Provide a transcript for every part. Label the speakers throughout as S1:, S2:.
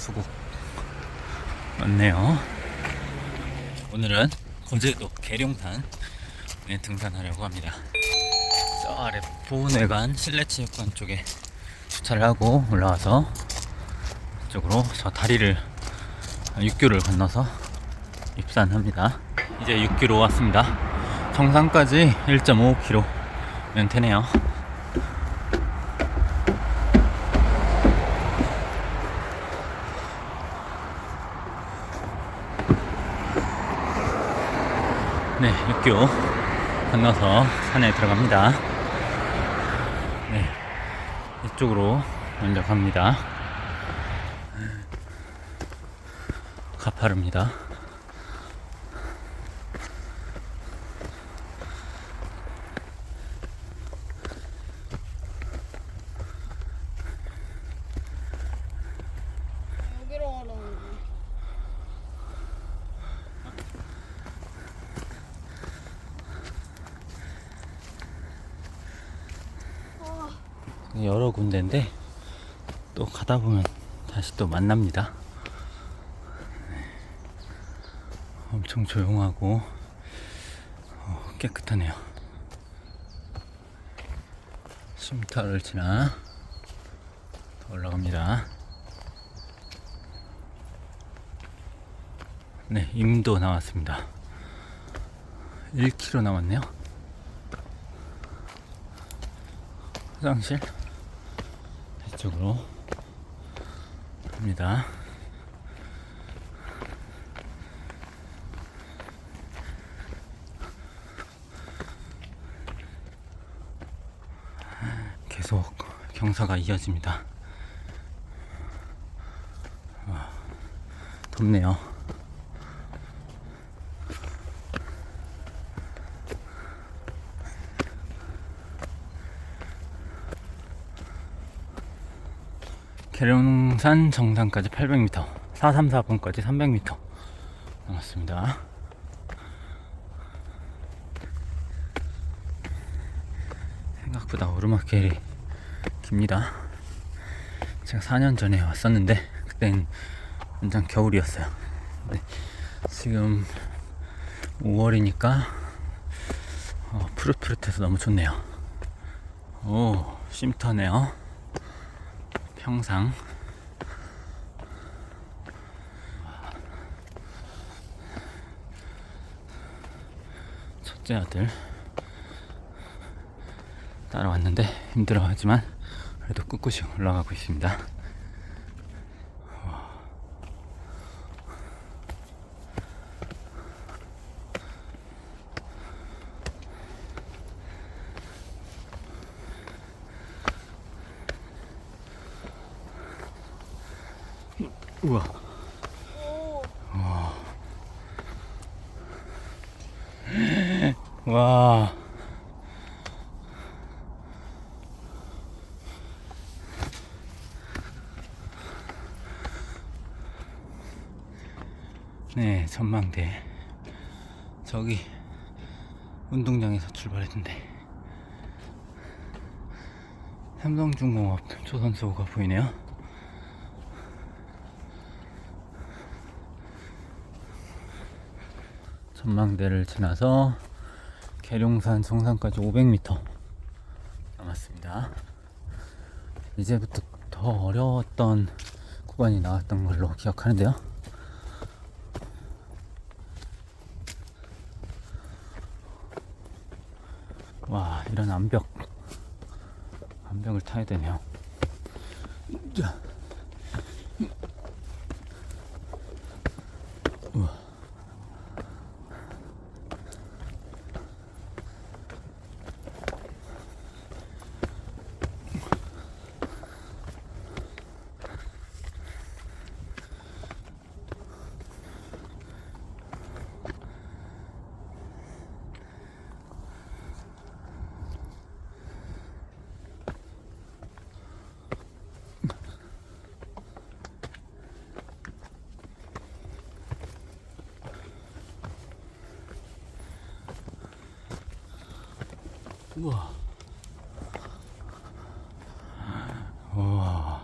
S1: 수국 많네요. 오늘은 거제도 계룡산에 등산하려고 합니다. 저 아래 보훈회관 실내체육관 쪽에 주차를 하고 올라와서 이쪽으로 저 다리를 육교를 건너서 입산합니다. 이제 6km 왔습니다. 정상까지 1.5km면 되네요. 네, 6km 건너서 산에 들어갑니다. 네, 이쪽으로 먼저 갑니다. 가파릅니다. 여러 군데인데 또 가다 보면 다시 또 만납니다. 네. 엄청 조용하고 어, 깨끗하네요. 쉼터를 지나 더 올라갑니다. 네, 임도 나왔습니다. 1km 남았네요. 화장실 이쪽으로 갑니다. 계속 경사가 이어집니다. 와, 덥네요. 계룡산 정상까지 800m, 434번까지 300m 남았습니다. 생각보다 오르막길이 깁니다. 제가 4년 전에 왔었는데 그땐 완전 겨울이었어요. 근데 지금 5월이니까 어, 푸릇푸릇해서 너무 좋네요. 오, 쉼터네요. 평상 첫째 아들 따라왔는데 힘들어하지만 그래도 꿋꿋이 올라가고 있습니다. 우와. 와. 네, 전망대. 저기 운동장에서 출발했는데 삼성중공업 조선소가 보이네요. 전망대를 지나서 계룡산 정상까지 500m 남았습니다. 이제부터 더 어려웠던 구간이 나왔던 걸로 기억하는데요. 와, 이런 암벽. 암벽을 타야 되네요. 자. 우와. 우와.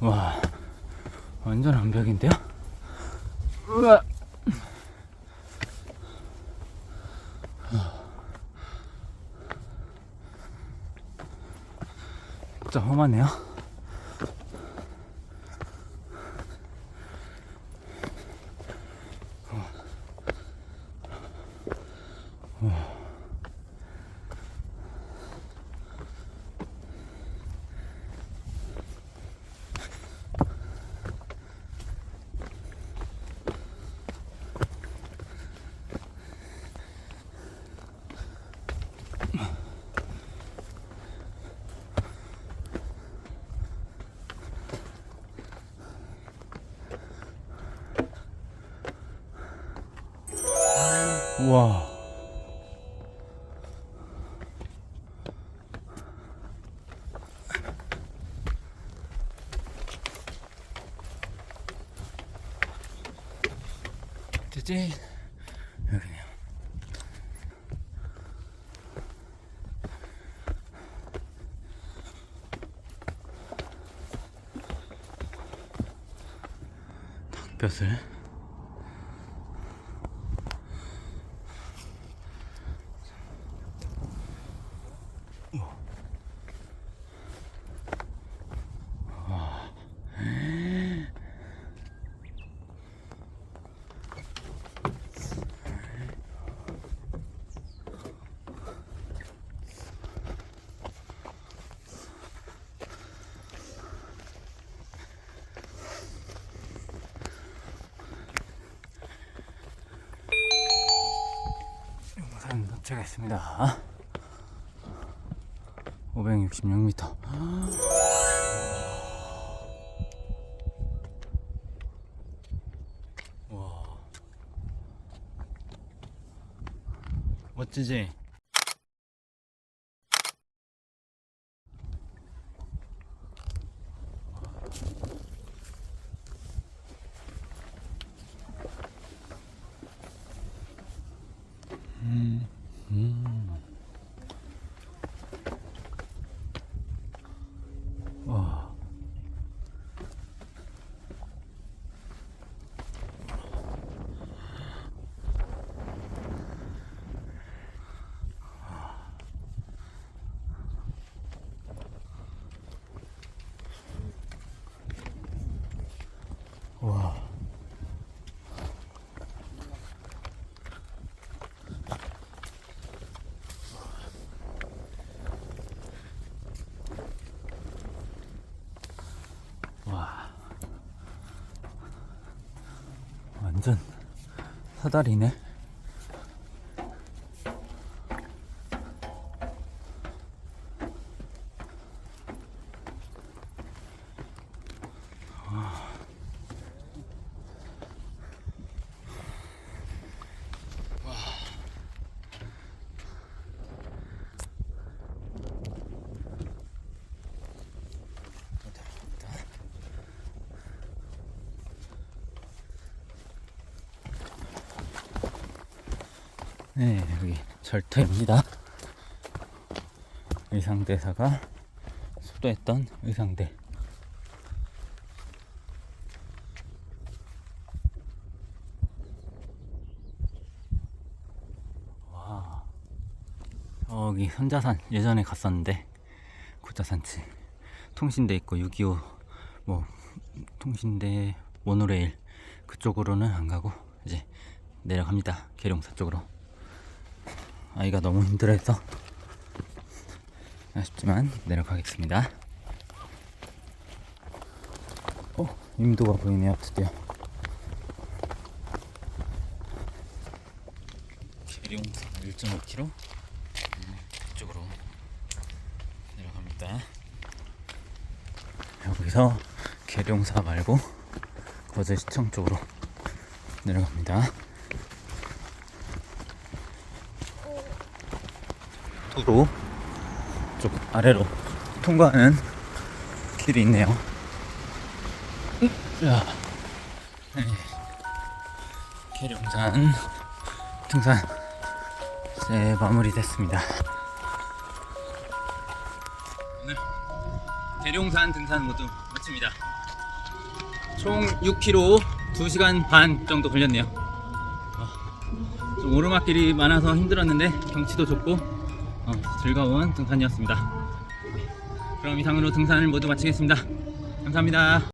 S1: 와. 완전 암벽인데요? 우와. 진짜 험하네요. 우와. 되지? Espérate, ¿eh? 도착했습니다. 566m. 와. 멋지지? 와. 와. 와. 완전 사다리네. 네, 여기 절터입니다. 의상대사가 수도했던 의상대. 와, 저기 선자산 예전에 갔었는데 고자산치 통신대 있고 6.25 뭐 통신대 모노레일 그쪽으로는 안 가고 이제 내려갑니다. 계룡사 쪽으로. 아이가 너무 힘들어해서 아쉽지만 내려가겠습니다. 어, 임도가 보이네요, 드디어. 계룡사 1.5km 이쪽으로 내려갑니다. 여기서 계룡사 말고 거제 시청 쪽으로 내려갑니다. 도로 쪽 아래로 통과하는 길이 있네요. 야, 네. 계룡산 등산 이제 마무리됐습니다. 오늘 계룡산 등산 모두 마칩니다. 총 6km 2시간 반 정도 걸렸네요. 어, 좀 오르막길이 많아서 힘들었는데 경치도 좋고 어, 즐거운 등산이었습니다. 그럼 이상으로 등산을 모두 마치겠습니다. 감사합니다.